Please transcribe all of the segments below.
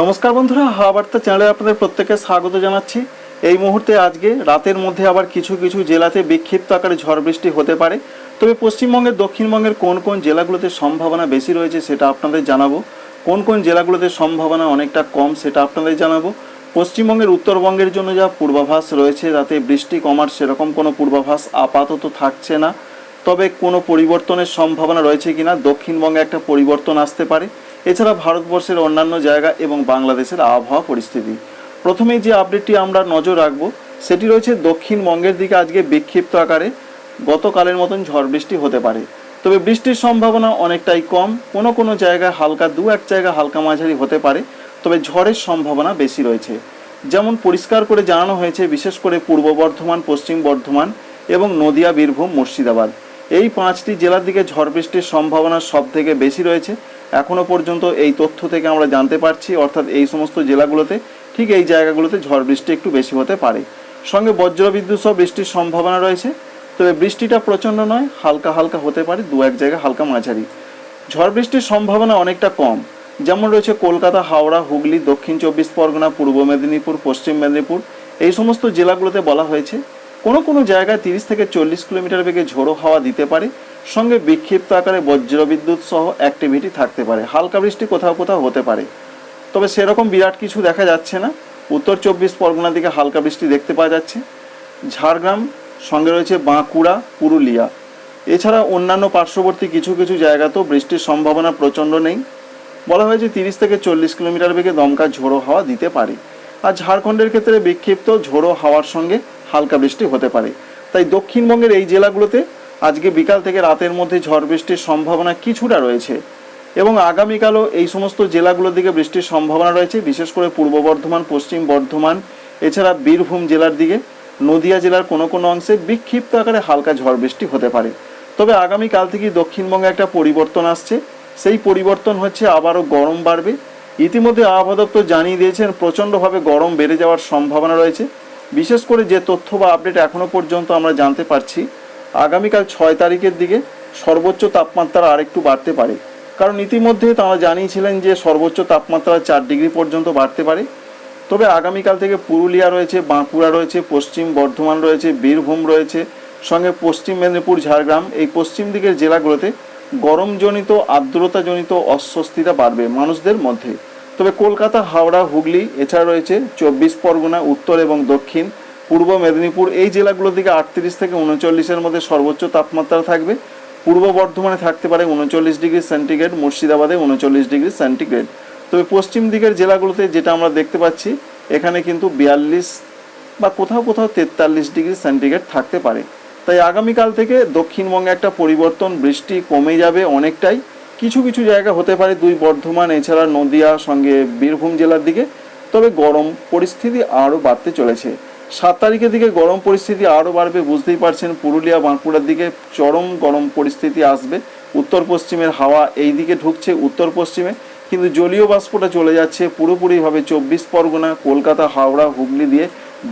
নমস্কার বন্ধুরা হাওয়া বার্তা চ্যানেলে আপনাদের প্রত্যেককে স্বাগত জানাচ্ছি। এই মুহূর্তে আজকে রাতের মধ্যে আবার কিছু কিছু জেলাতে বিক্ষিপ্ত আকারে ঝড় বৃষ্টি হতে পারে। তবে পশ্চিমবঙ্গের, দক্ষিণবঙ্গের কোন কোন জেলাগুলোতে সম্ভাবনা বেশি রয়েছে সেটা আপনাদের জানাব। কোন কোন জেলাগুলোতে সম্ভাবনা অনেকটা কম সেটা আপনাদের জানাব। পশ্চিমবঙ্গের উত্তরবঙ্গের জন্য যা পূর্বাভাস রয়েছে, তাতে বৃষ্টি কমার সেরকম কোনো পূর্বাভাস আপাতত থাকছে না। তবে কোনো পরিবর্তনের সম্ভাবনা রয়েছে কিনা, দক্ষিণবঙ্গে একটা পরিবর্তন আসতে পারে। এছাড়া ভারতবর্ষের অন্যান্য জায়গা এবং বাংলাদেশের আবহাওয়া পরিস্থিতি। প্রথমেই যে আপডেটটি আমরা নজর রাখব, সেটি রয়েছে দক্ষিণবঙ্গের দিকে আজকে বিক্ষিপ্ত আকারে গতকালের মতন ঝড় বৃষ্টি হতে পারে। তবে বৃষ্টির সম্ভাবনা অনেকটাই কম। কোনো কোনো জায়গায় হালকা দু এক জায়গায় হালকা মাঝারি হতে পারে, তবে ঝড়ের সম্ভাবনা বেশি রয়েছে। যেমন পরিষ্কার করে জানানো হয়েছে, বিশেষ করে পূর্ব বর্ধমান, পশ্চিম বর্ধমান এবং নদিয়া, বীরভূম, মুর্শিদাবাদ। এই পাঁচটি জেলার দিকে ঝড় বৃষ্টির সম্ভাবনা সব থেকে বেশি রয়েছে। এখনও পর্যন্ত এই তথ্য থেকে আমরা জানতে পারছি, অর্থাৎ এই সমস্ত জেলাগুলোতে ঠিক এই জায়গাগুলোতে ঝড় বৃষ্টি একটু বেশি হতে পারে। সঙ্গে বজ্রবিদ্যুৎ সহ বৃষ্টির সম্ভাবনা রয়েছে, তবে বৃষ্টিটা প্রচণ্ড নয়, হালকা হালকা হতে পারে, দু এক জায়গায় হালকা মাঝারি। ঝড় বৃষ্টির সম্ভাবনা অনেকটা কম, যেমন রয়েছে কলকাতা, হাওড়া, হুগলি, দক্ষিণ চব্বিশ পরগনা, পূর্ব মেদিনীপুর, পশ্চিম মেদিনীপুর, এই সমস্ত জেলাগুলোতে বলা হয়েছে। কোনো কোনো জায়গায় তিরিশ থেকে চল্লিশ কিলোমিটার বেগে ঝোড়ো হাওয়া দিতে পারে। সঙ্গে বিক্ষিপ্ত আকারে বজ্রবিদ্যুৎ সহ অ্যাক্টিভিটি থাকতে পারে। হালকা বৃষ্টি কোথাও কোথাও হতে পারে। তবে সেরকম বিরাট কিছু দেখা যাচ্ছে না। উত্তর চব্বিশ পরগনার দিকে হালকা বৃষ্টি দেখতে পাওয়া যাচ্ছে। ঝাড়গ্রাম, সঙ্গে রয়েছে বাঁকুড়া, পুরুলিয়া। এছাড়া অন্যান্য পার্শ্ববর্তী কিছু কিছু জায়গাতেও বৃষ্টির সম্ভাবনা প্রচণ্ড নেই। বলা হয়েছে তিরিশ থেকে চল্লিশ কিলোমিটার বেগে দমকা ঝোড়ো হাওয়া দিতে পারে। আর ঝাড়খণ্ডের ক্ষেত্রে বিক্ষিপ্ত ঝোড়ো হাওয়ার সঙ্গে হালকা বৃষ্টি হতে পারে। তাই দক্ষিণবঙ্গের এই জেলাগুলোতে আজকে বিকাল থেকে রাতের মধ্যে ঝড় বৃষ্টির সম্ভাবনা কিছুটা রয়েছে এবং আগামীকালও এই সমস্ত জেলাগুলোর দিকে বৃষ্টির সম্ভাবনা রয়েছে, বিশেষ করে পূর্ব বর্ধমান, পশ্চিম বর্ধমান, এছাড়া বীরভূম জেলার দিকে, নদিয়া জেলার কোনো কোনো অংশে বিক্ষিপ্ত আকারে হালকা ঝড় বৃষ্টি হতে পারে। তবে আগামীকাল থেকেই দক্ষিণবঙ্গে একটা পরিবর্তন আসছে। সেই পরিবর্তন হচ্ছে আবারও গরম বাড়বে। ইতিমধ্যে আবহাওয়া দপ্তর জানিয়ে দিয়েছেন, প্রচণ্ডভাবে গরম বেড়ে যাওয়ার সম্ভাবনা রয়েছে। বিশেষ করে যে তথ্য বা আপডেট এখনও পর্যন্ত আমরা জানতে পারছি, আগামীকাল ছয় তারিখের দিকে সর্বোচ্চ তাপমাত্রা আরেকটু বাড়তে পারে। কারণ ইতিমধ্যে তারা জানিয়েছিলেন যে সর্বোচ্চ তাপমাত্রা চার ডিগ্রি পর্যন্ত বাড়তে পারে। তবে আগামীকাল থেকে পুরুলিয়া রয়েছে, বাঁকুড়া রয়েছে, পশ্চিম বর্ধমান রয়েছে, বীরভূম রয়েছে, সঙ্গে পশ্চিম মেদিনীপুর, ঝাড়গ্রাম, এই পশ্চিম দিকের জেলাগুলোতে গরমজনিত, আর্দ্রতাজনিত অস্বস্তিটা বাড়বে মানুষদের মধ্যে। তবে কলকাতা, হাওড়া, হুগলি এছাড়া রয়েছে চব্বিশ পরগনা, উত্তর এবং দক্ষিণ। পূর্ব মেদিনীপুর, এই জেলাগুলোর দিকে আটত্রিশ থেকে উনচল্লিশের মধ্যে সর্বোচ্চ তাপমাত্রা থাকবে। পূর্ব বর্ধমানে থাকতে পারে উনচল্লিশ ডিগ্রি সেন্টিগ্রেড, মুর্শিদাবাদে উনচল্লিশ ডিগ্রি সেন্টিগ্রেড। তবে পশ্চিম দিকের জেলাগুলোতে যেটা আমরা দেখতে পাচ্ছি, এখানে কিন্তু বিয়াল্লিশ বা কোথাও কোথাও তেতাল্লিশ ডিগ্রি সেন্টিগ্রেড থাকতে পারে। তাই আগামীকাল থেকে দক্ষিণবঙ্গে একটা পরিবর্তন, বৃষ্টি কমে যাবে অনেকটাই। কিছু কিছু জায়গা হতে পারে দুই বর্ধমান, এছাড়া নদিয়া সঙ্গে বীরভূম জেলার দিকে। তবে গরম পরিস্থিতি আরও বাড়তে চলেছে। সাত তারিখের দিকে গরম পরিস্থিতি আরও বাড়বে, বুঝতেই পারছেন, পুরুলিয়া, বাঁকুড়ার দিকে চরম গরম পরিস্থিতি আসবে। উত্তর পশ্চিমের হাওয়া এই দিকে ঢুকছে উত্তর পশ্চিমে, কিন্তু জলীয় বাষ্পটা চলে যাচ্ছে পুরোপুরিভাবে চব্বিশ পরগনা, কলকাতা, হাওড়া, হুগলি দিয়ে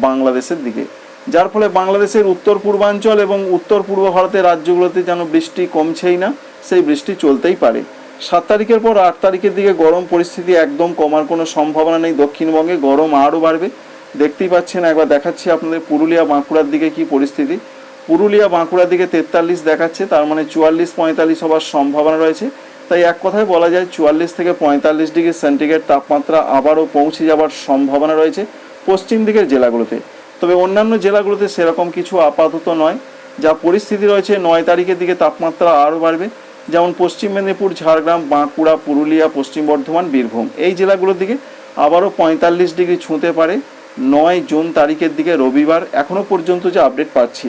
বাংলাদেশের দিকে। যার ফলে বাংলাদেশের উত্তর পূর্বাঞ্চল এবং উত্তর পূর্ব ভারতের রাজ্যগুলোতে যেন বৃষ্টি কমছেই না। সেই বৃষ্টি চলতেই পারে। সাত তারিখের পর আট তারিখের দিকে গরম পরিস্থিতি একদম কমার কোনো সম্ভাবনা নেই। দক্ষিণবঙ্গে গরম আরও বাড়বে। দেখতেই পাচ্ছেন, একবার দেখাচ্ছি আপনাদের পুরুলিয়া বাঁকুড়ার দিকে কি পরিস্থিতি। পুরুলিয়া বাঁকুড়ার দিকে তেতাল্লিশ দেখাচ্ছে, তার মানে চুয়াল্লিশ পঁয়তাল্লিশ হওয়ার সম্ভাবনা রয়েছে। তাই এক কথায় বলা যায়, চুয়াল্লিশ থেকে পঁয়তাল্লিশ ডিগ্রি সেন্টিগ্রেড তাপমাত্রা আবারও পৌঁছে যাওয়ার সম্ভাবনা রয়েছে পশ্চিম দিকের জেলাগুলোতে। তবে অন্যান্য জেলাগুলোতে সেরকম কিছু আপাতত নয়। যা পরিস্থিতি রয়েছে, নয় তারিখের দিকে তাপমাত্রা আরও বাড়বে। যেমন পশ্চিম মেদিনীপুর, ঝাড়গ্রাম, বাঁকুড়া, পুরুলিয়া, পশ্চিম বর্ধমান, বীরভূম। এই জেলাগুলোর দিকে আবারও পঁয়তাল্লিশ ডিগ্রি ছুঁতে পারে। নয় জুন তারিখের দিকে রবিবার এখনও পর্যন্ত যে আপডেট পাচ্ছি।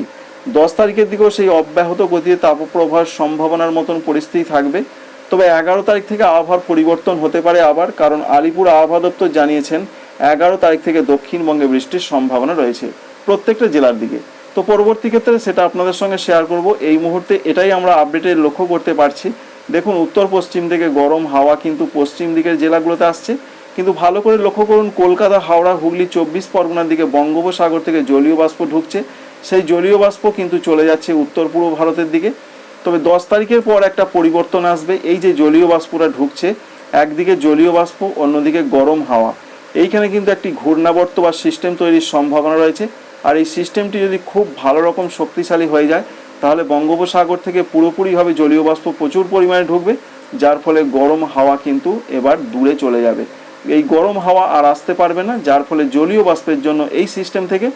দশ তারিখের দিকেও সেই অব্যাহত গতিতে তাপপ্রবাহের সম্ভাবনার মতন পরিস্থিতি থাকবে। তবে এগারো তারিখ থেকে আবহাওয়ার পরিবর্তন হতে পারে আবার, কারণ আলিপুর আবহাওয়া দপ্তর জানিয়েছেন, এগারো তারিখ থেকে দক্ষিণবঙ্গে বৃষ্টির সম্ভাবনা রয়েছে প্রত্যেকটা জেলার দিকে। তো পরবর্তী ক্ষেত্রে সেটা আপনাদের সঙ্গে শেয়ার করব। এই মুহূর্তে এটাই আমরা আপডেটে লক্ষ্য করতে পারছি। দেখুন, উত্তর পশ্চিম থেকে গরম হাওয়া কিন্তু পশ্চিম দিকের জেলাগুলোতে আসছে। কিন্তু ভালো করে লক্ষ্য করুন, কলকাতা, হাওড়া, হুগলি, চব্বিশ পরগনার দিকে বঙ্গোপসাগর থেকে জলীয় বাষ্প ঢুকছে। সেই জলীয় বাষ্প কিন্তু চলে যাচ্ছে উত্তর পূর্ব ভারতের দিকে। তবে দশ তারিখের পর একটা পরিবর্তন আসবে। এই যে জলীয় বাষ্পটা ঢুকছে, একদিকে জলীয় বাষ্প, অন্যদিকে গরম হাওয়া। এইখানে কিন্তু একটি ঘূর্ণাবর্ত বা সিস্টেম তৈরির সম্ভাবনা রয়েছে। আর এই সিস্টেমটি যদি খুব ভালো রকম শক্তিশালী হয়ে যায়, তাহলে বঙ্গোপসাগর থেকে পুরোপুরিভাবে জলীয় বাষ্প প্রচুর পরিমাণে ঢুকবে, যার ফলে গরম হাওয়া কিন্তু এবার দূরে চলে যাবে। এই গরম হাওয়া আর আসতে পারবে না, যার ফলে জলীয় বাষ্পের জন্য এই সিস্টেম থেকে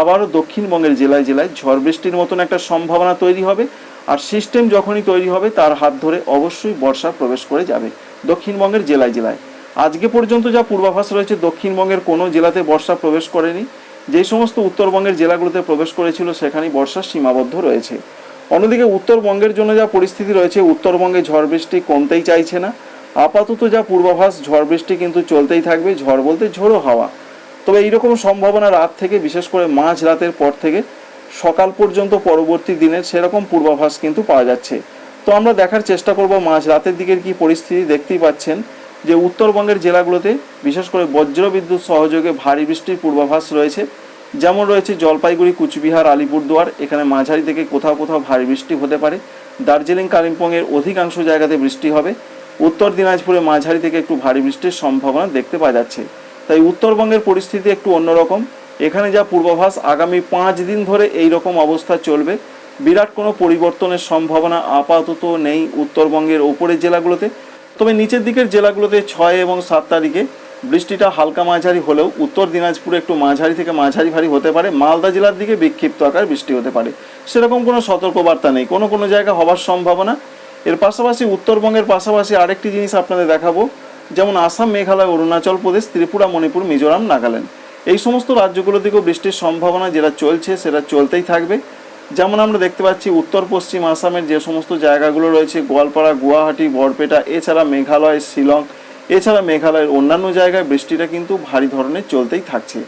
আবারও দক্ষিণবঙ্গের জেলায় জেলায় ঝড় বৃষ্টির মতন একটা সম্ভাবনা তৈরি হবে। আর সিস্টেম যখনই তৈরি হবে, তার হাত ধরে অবশ্যই বর্ষা প্রবেশ করে যাবে দক্ষিণবঙ্গের জেলায় জেলায়। আজকে পর্যন্ত যা পূর্বাভাস রয়েছে, দক্ষিণবঙ্গের কোনো জেলাতে বর্ষা প্রবেশ করেনি। যেই সমস্ত উত্তরবঙ্গের জেলাগুলোতে প্রবেশ করেছিল, সেখানেই বর্ষা সীমাবদ্ধ রয়েছে। অন্যদিকে উত্তরবঙ্গের জন্য যা পরিস্থিতি রয়েছে, উত্তরবঙ্গে ঝড় বৃষ্টি কমতেই চাইছে না। আপাতত যা পূর্বাভাস, ঝড় বৃষ্টি কিন্তু চলতেই থাকবে, ঝড় বলতে ঝোড়ো হাওয়া। তবে এইরকম সম্ভাবনা রাত থেকে, বিশেষ করে মাঝ রাতের পর থেকে, সকাল পর্যন্ত পরবর্তী দিনের সেরকম পূর্বাভাস কিন্তু পাওয়া যাচ্ছে। তো আমরা দেখার চেষ্টা করব মাঝ রাতের দিকের কি পরিস্থিতি, দেখতেই পাচ্ছেন। যে উত্তরবঙ্গের জেলাগুলোতে বিশেষ করে বজ্রবিদ্যুৎ সহযোগে ভারী বৃষ্টির পূর্বাভাস রয়েছে, যেমন রয়েছে জলপাইগুড়ি, কুচবিহার, আলিপুরদুয়ার, এখানে মাঝারি থেকে কোথাও কোথাও ভারী বৃষ্টি হতে পারে। দার্জিলিং, কালিম্পংয়ের অধিকাংশ জায়গাতে বৃষ্টি হবে। উত্তর দিনাজপুরে মাঝারি থেকে একটু ভারী বৃষ্টির সম্ভাবনা দেখতে পাওয়া যাচ্ছে। তাই উত্তরবঙ্গের পরিস্থিতি একটু অন্যরকম। এখানে যা পূর্বাভাস, আগামী পাঁচ দিন ধরে এই রকম অবস্থা চলবে। বিরাট কোনো পরিবর্তনের সম্ভাবনা আপাতত নেই উত্তরবঙ্গের ওপরের জেলাগুলোতে। তবে নিচের দিকের জেলাগুলোতে ছয় এবং সাত তারিখে বৃষ্টিটা হালকা মাঝারি হলেও উত্তর দিনাজপুরে একটু মাঝারি থেকে মাঝারি ভারী হতে পারে। মালদা জেলার দিকে বিক্ষিপ্ত আকার বৃষ্টি হতে পারে। সেরকম কোনো সতর্কবার্তা নেই। কোনো কোনো জায়গা হওয়ার সম্ভাবনা। এর পাশাপাশি উত্তরবঙ্গের পাশাপাশি আরেকটি জিনিস আপনাদের দেখাবো, যেমন আসাম, মেঘালয়, অরুণাচল প্রদেশ, ত্রিপুরা, মণিপুর, মিজোরাম, নাগাল্যান্ড। এই সমস্ত রাজ্যগুলো দিকেও বৃষ্টির সম্ভাবনা যেটা চলছে সেটা চলতেই থাকবে। যেমন আমরা দেখতে পাচ্ছি উত্তর, পশ্চিম আসামের যে সমস্ত জায়গাগুলো রয়েছে, গোয়ালপাড়া, গুয়াহাটি, বরপেটা, এছাড়া মেঘালয়, শিলং, এছাড়া মেঘালয়ের অন্যান্য জায়গায় বৃষ্টিটা কিন্তু ভারী ধরনের চলতেই থাকছে।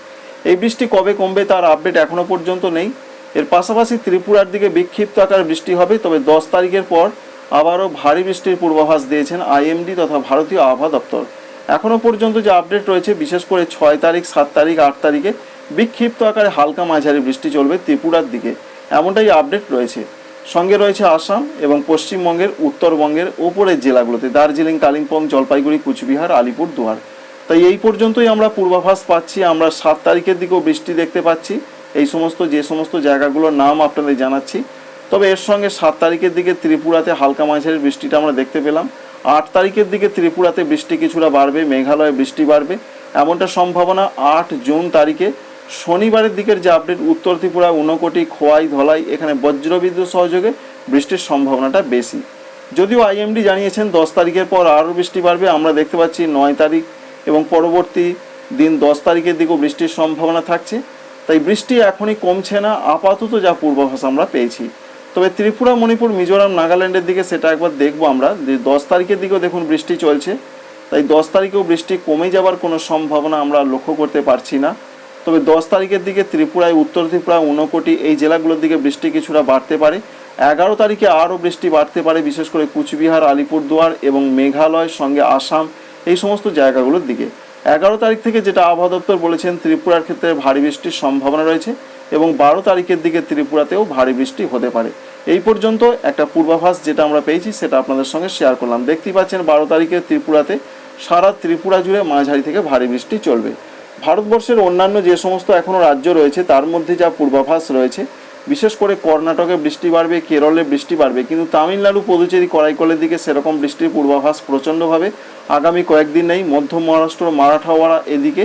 এই বৃষ্টি কবে কমবে তার আপডেট এখনও পর্যন্ত নেই। এর পাশাপাশি ত্রিপুরার দিকে বিক্ষিপ্ত আকার বৃষ্টি হবে, তবে দশ তারিখের পর আবারও ভারী বৃষ্টির পূর্বাভাস দিয়েছেন আইএমডি তথা ভারতীয় আবহাওয়া দপ্তর। এখনও পর্যন্ত যে আপডেট রয়েছে, বিশেষ করে ছয় তারিখ, সাত তারিখ, আট তারিখে বিক্ষিপ্ত আকারে হালকা মাঝারি বৃষ্টি চলবে ত্রিপুরার দিকে। এমনটাই আপডেট রয়েছে। সঙ্গে রয়েছে আসাম এবং পশ্চিমবঙ্গের, উত্তরবঙ্গের ওপরের জেলাগুলোতে দার্জিলিং, কালিম্পং, জলপাইগুড়ি, কুচবিহার, আলিপুর দুয়ার তাই এই পর্যন্তই আমরা পূর্বাভাস পাচ্ছি, আমরা সাত তারিখের দিকেও বৃষ্টি দেখতে পাচ্ছি, এই সমস্ত, যে সমস্ত জায়গাগুলোর নাম আপনাদের জানাচ্ছি। তবে এর সঙ্গে সাত তারিখের দিকে ত্রিপুরাতে হালকা মাঝারি বৃষ্টিটা আমরা দেখতে পেলাম। আট তারিখের দিকে ত্রিপুরাতে বৃষ্টি কিছুটা বাড়বে, মেঘালয়ে বৃষ্টি বাড়বে। এমনটা সম্ভাবনা আট জুন তারিখে শনিবারের দিকের যে আপডেট উত্তর ত্রিপুরা, ঊনকোটি, খোয়াই, ধলাই, এখানে বজ্রবিদ্যুৎ সহযোগে বৃষ্টির সম্ভাবনাটা বেশি। যদিও আইএমডি জানিয়েছেন, দশ তারিখের পর আরও বৃষ্টি বাড়বে, আমরা দেখতে পাচ্ছি নয় তারিখ এবং পরবর্তী দিন দশ তারিখের দিকেও বৃষ্টির সম্ভাবনা থাকছে। তাই বৃষ্টি এখনই কমছে না, আপাতত যা পূর্বাভাস আমরা পেয়েছি। তবে ত্রিপুরা, মণিপুর, মিজোরাম, নাগাল্যান্ডের দিকে সেটা একবার দেখব আমরা। যে দশ তারিখের দিকেও দেখুন বৃষ্টি চলছে, তাই দশ তারিখেও বৃষ্টি কমে যাবার কোনো সম্ভাবনা আমরা লক্ষ্য করতে পারছি না। তবে দশ তারিখের দিকে ত্রিপুরায়, উত্তর ত্রিপুরা, ঊনকোটি এই জেলাগুলোর দিকে বৃষ্টি কিছুটা বাড়তে পারে। এগারো তারিখে আরও বৃষ্টি বাড়তে পারে, বিশেষ করে কুচবিহার, আলিপুরদুয়ার এবং মেঘালয়, সঙ্গে আসাম, এই সমস্ত জায়গাগুলোর দিকে। এগারো তারিখ থেকে যেটা আবহাওয়া দপ্তর বলেছেন, ত্রিপুরার ক্ষেত্রে ভারী বৃষ্টির সম্ভাবনা রয়েছে এবং বারো তারিখের দিকে ত্রিপুরাতেও ভারী বৃষ্টি হতে পারে। এই পর্যন্ত একটা পূর্বাভাস যেটা আমরা পেয়েছি, সেটা আপনাদের সঙ্গে শেয়ার করলাম। দেখতেই পাচ্ছেন, বারো তারিখে ত্রিপুরাতে সারা ত্রিপুরা জুড়ে মাঝারি থেকে ভারী বৃষ্টি চলবে। ভারতবর্ষের অন্যান্য যে সমস্ত এখনও রাজ্য রয়েছে, তার মধ্যে যা পূর্বাভাস রয়েছে, বিশেষ করে কর্ণাটকে বৃষ্টি বাড়বে, কেরলে বৃষ্টি বাড়বে, কিন্তু তামিলনাড়ু, পদুচেরি, করাইকলের দিকে সেরকম বৃষ্টির পূর্বাভাস প্রচণ্ডভাবে আগামী কয়েকদিন নেই। মধ্য মহারাষ্ট্র, মারাঠাওয়াড়া এদিকে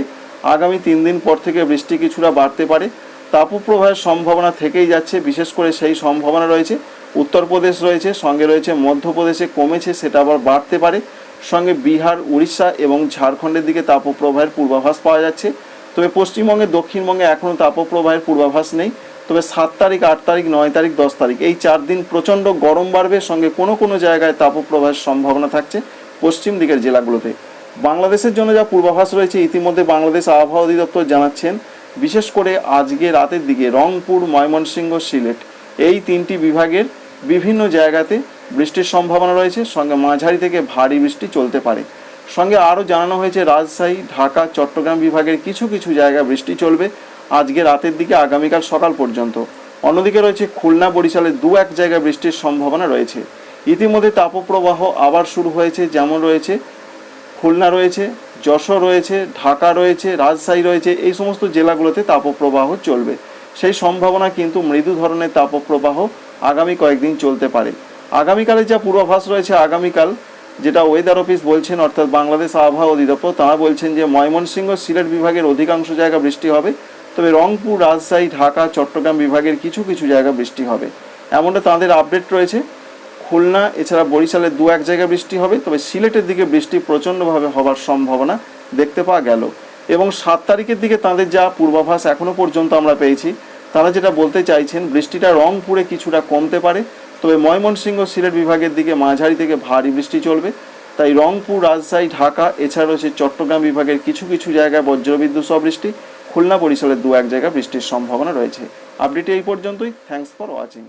আগামী তিন দিন পর থেকে বৃষ্টি কিছুটা বাড়তে পারে। তাপপ্রবাহের সম্ভাবনা থেকেই যাচ্ছে, বিশেষ করে সেই সম্ভাবনা রয়েছে। উত্তরপ্রদেশ রয়েছে, সঙ্গে রয়েছে মধ্যপ্রদেশে কমেছে, সেটা আবার বাড়তে পারে। সঙ্গে বিহার, উড়িষ্যা এবং ঝাড়খণ্ডের দিকে তাপপ্রবাহের পূর্বাভাস পাওয়া যাচ্ছে। তবে পশ্চিমবঙ্গে, দক্ষিণবঙ্গে এখনও তাপপ্রবাহের পূর্বাভাস নেই। তবে সাত তারিখ, আট তারিখ, নয় তারিখ, দশ তারিখ এই চার দিন প্রচণ্ড গরম বাড়বে। সঙ্গে কোনো কোনো জায়গায় তাপপ্রবাহের সম্ভাবনা থাকছে পশ্চিম দিকের জেলাগুলোতে। বাংলাদেশের জন্য যা পূর্বাভাস রয়েছে, ইতিমধ্যে বাংলাদেশ আবহাওয়া অধিদপ্তর জানাচ্ছেন, বিশেষ করে আজকে রাতের দিকে রংপুর, ময়মনসিংহ, সিলেট এই তিনটি বিভাগের বিভিন্ন জায়গাতে বৃষ্টির সম্ভাবনা রয়েছে, সঙ্গে মাঝারি থেকে ভারী বৃষ্টি চলতে পারে। সঙ্গে আরও জানানো হয়েছে, রাজশাহী, ঢাকা, চট্টগ্রাম বিভাগের কিছু কিছু জায়গায় বৃষ্টি চলবে আজকে রাতের দিকে, আগামীকাল সকাল পর্যন্ত। অন্যদিকে রয়েছে, খুলনা, বরিশালে দু এক জায়গায় বৃষ্টির সম্ভাবনা রয়েছে। ইতিমধ্যে তাপপ্রবাহ আবার শুরু হয়েছে, যেমন রয়েছে খুলনা রয়েছে, যশোর রয়েছে, ঢাকা রয়েছে, রাজশাহী রয়েছে, এই সমস্ত জেলাগুলোতে তাপপ্রবাহ চলবে। সেই সম্ভাবনা কিন্তু মৃদু ধরনের তাপপ্রবাহ আগামী কয়েকদিন চলতে পারে। আগামীকালের যা পূর্বাভাস রয়েছে আগামীকাল, যেটা ওয়েদার অফিস বলছেন, অর্থাৎ বাংলাদেশ আবহাওয়া অধিদপ্তর, তারা বলছেন যে ময়মনসিংহ সিলেট বিভাগের অধিকাংশ জায়গা বৃষ্টি হবে। তবে রংপুর, রাজশাহী, ঢাকা, চট্টগ্রাম বিভাগের কিছু কিছু জায়গা বৃষ্টি হবে। এমনটা তাদের আপডেট রয়েছে। খুলনা, এছাড়া বরিশালের দু এক জায়গায় বৃষ্টি হবে, তবে সিলেটের দিকে বৃষ্টি প্রচণ্ডভাবে হবার সম্ভাবনা দেখতে পাওয়া গেল। এবং সাত তারিখের দিকে তাদের যা পূর্বাভাস এখনও পর্যন্ত আমরা পেয়েছি, তারা যেটা বলতে চাইছেন, বৃষ্টিটা রংপুরে কিছুটা কমতে পারে। তবে ময়মনসিংহ সিলেট বিভাগের দিকে মাঝারি থেকে ভারী বৃষ্টি চলবে। তাই রংপুর, রাজশাহী, ঢাকা, এছাড়া রয়েছে চট্টগ্রাম বিভাগের কিছু কিছু জায়গায় বজ্রবিদ্যুৎ সহ বৃষ্টি খুলনা বরিশালের দু এক জায়গায় বৃষ্টির সম্ভাবনা রয়েছে। আপডেট এই পর্যন্তই। Thanks for watching